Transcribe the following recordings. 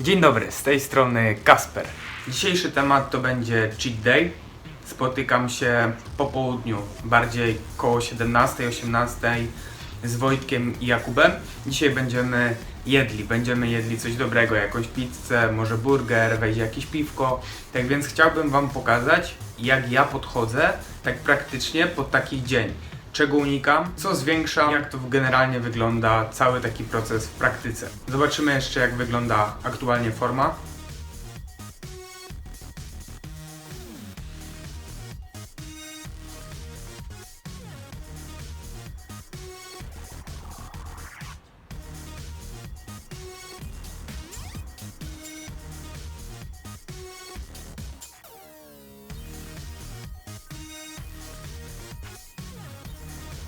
Dzień dobry, z tej strony Kasper. Dzisiejszy temat to będzie cheat day. Spotykam się po południu, bardziej koło 17-18 z Wojtkiem i Jakubem. Dzisiaj będziemy jedli, będziemy jedli coś dobrego, jakąś pizzę, może burger, wejdzie jakieś piwko. Tak więc chciałbym Wam pokazać, jak ja podchodzę tak praktycznie pod taki dzień. Czego unikam, co zwiększam, jak to generalnie wygląda cały taki proces w praktyce. Zobaczymy jeszcze, jak wygląda aktualnie forma.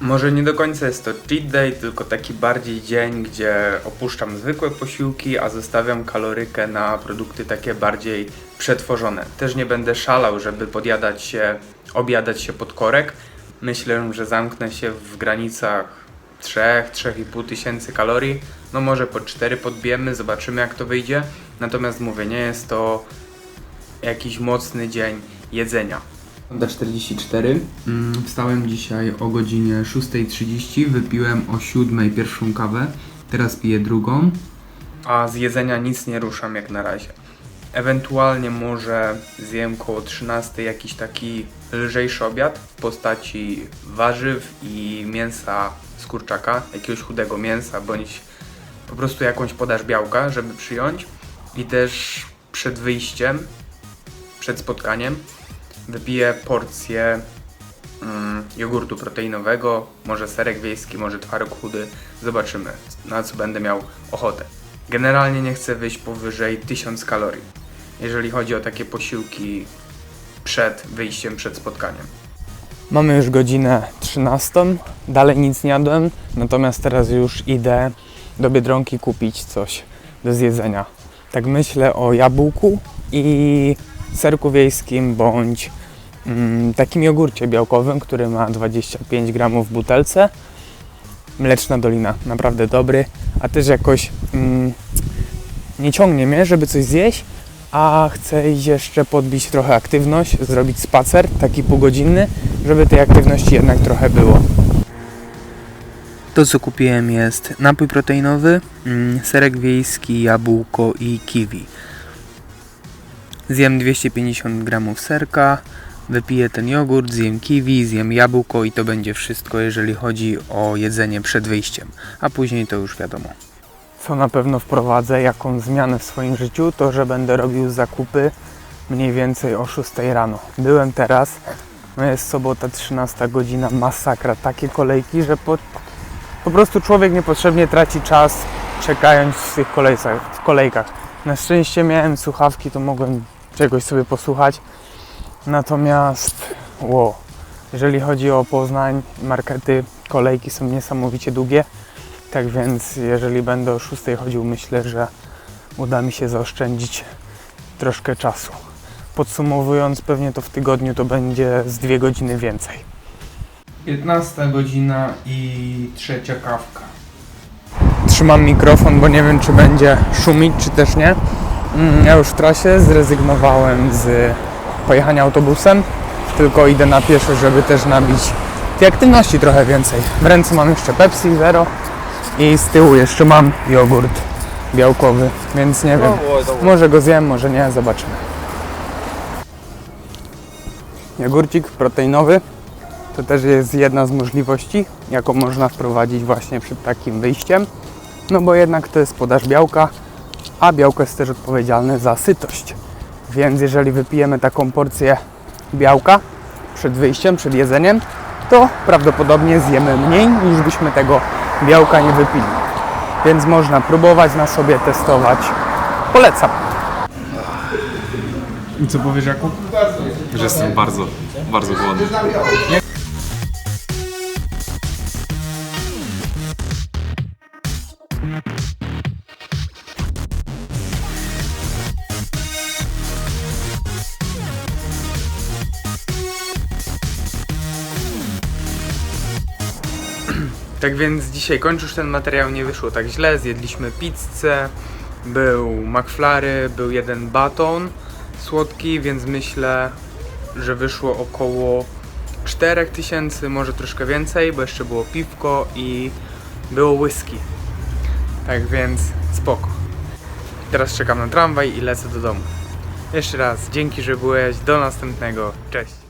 Może nie do końca jest to cheat day, tylko taki bardziej dzień, gdzie opuszczam zwykłe posiłki, a zostawiam kalorykę na produkty takie bardziej przetworzone. Też nie będę szalał, żeby podjadać się, obiadać się pod korek. Myślę, że zamknę się w granicach 3-3,5 tysięcy kalorii. No może po 4 podbijemy, zobaczymy jak to wyjdzie. Natomiast mówię, nie jest to jakiś mocny dzień jedzenia. Onda 44. Mm, Wstałem dzisiaj o godzinie 6.30, wypiłem o 7.00 pierwszą kawę, teraz piję drugą. A z jedzenia nic nie ruszam jak na razie. Ewentualnie może zjem koło 13 jakiś taki lżejszy obiad w postaci warzyw i mięsa z kurczaka, jakiegoś chudego mięsa, bądź po prostu jakąś podaż białka, żeby przyjąć. I też przed wyjściem, przed spotkaniem, wypiję porcję mm, jogurtu proteinowego, może serek wiejski, może twaróg chudy. Zobaczymy, na co będę miał ochotę. Generalnie nie chcę wyjść powyżej 1000 kalorii, jeżeli chodzi o takie posiłki przed wyjściem, przed spotkaniem. Mamy już godzinę 13, dalej nic nie jadłem, natomiast teraz już idę do Biedronki kupić coś do zjedzenia. Tak myślę o jabłku i serku wiejskim bądź mm, takim jogurcie białkowym, który ma 25 gramów w butelce. Mleczna Dolina, naprawdę dobry, a też jakoś mm, nie ciągnie mnie, żeby coś zjeść, a chcę jeszcze podbić trochę aktywność, zrobić spacer, taki półgodzinny, żeby tej aktywności jednak trochę było. To co kupiłem jest napój proteinowy, mm, serek wiejski, jabłko i kiwi. Zjem 250 gramów serka, wypiję ten jogurt, zjem kiwi, zjem jabłko i to będzie wszystko, jeżeli chodzi o jedzenie przed wyjściem. A później to już wiadomo. Co na pewno wprowadzę, jaką zmianę w swoim życiu, to że będę robił zakupy mniej więcej o 6 rano. Byłem teraz, no jest sobota 13 godzina, masakra, takie kolejki, że po, po prostu człowiek niepotrzebnie traci czas czekając w tych kolejkach, w kolejkach. Na szczęście miałem słuchawki, to mogłem czegoś sobie posłuchać. Natomiast, wow, jeżeli chodzi o Poznań, markety, kolejki są niesamowicie długie. Tak więc, jeżeli będę o 6 chodził, myślę, że uda mi się zaoszczędzić troszkę czasu. Podsumowując, pewnie to w tygodniu to będzie z dwie godziny więcej. 15 godzina i trzecia kawka. Trzymam mikrofon, bo nie wiem, czy będzie szumić, czy też nie. Mm, Ja już w trasie zrezygnowałem z pojechania autobusem, tylko idę na pieszo, żeby też nabić tej aktywności trochę więcej. W ręce mam jeszcze Pepsi Zero i z tyłu jeszcze mam jogurt białkowy, więc nie wiem, może go zjem, może nie, zobaczymy. Jogurcik proteinowy to też jest jedna z możliwości, jaką można wprowadzić właśnie przed takim wyjściem, no bo jednak to jest podaż białka, a białko jest też odpowiedzialne za sytość. Więc jeżeli wypijemy taką porcję białka przed wyjściem, przed jedzeniem, to prawdopodobnie zjemy mniej niż byśmy tego białka nie wypili. Więc można próbować na sobie testować. Polecam. I co powiesz Jakub? że jestem bardzo, bardzo głodny. Tak więc dzisiaj kończysz ten materiał, nie wyszło tak źle, zjedliśmy pizzę, był McFlurry, był jeden baton słodki, więc myślę, że wyszło około 4000, może troszkę więcej, bo jeszcze było piwko i było whisky. Tak więc spoko. Teraz czekam na tramwaj i lecę do domu. Jeszcze raz dzięki, że byłeś. Do następnego. Cześć.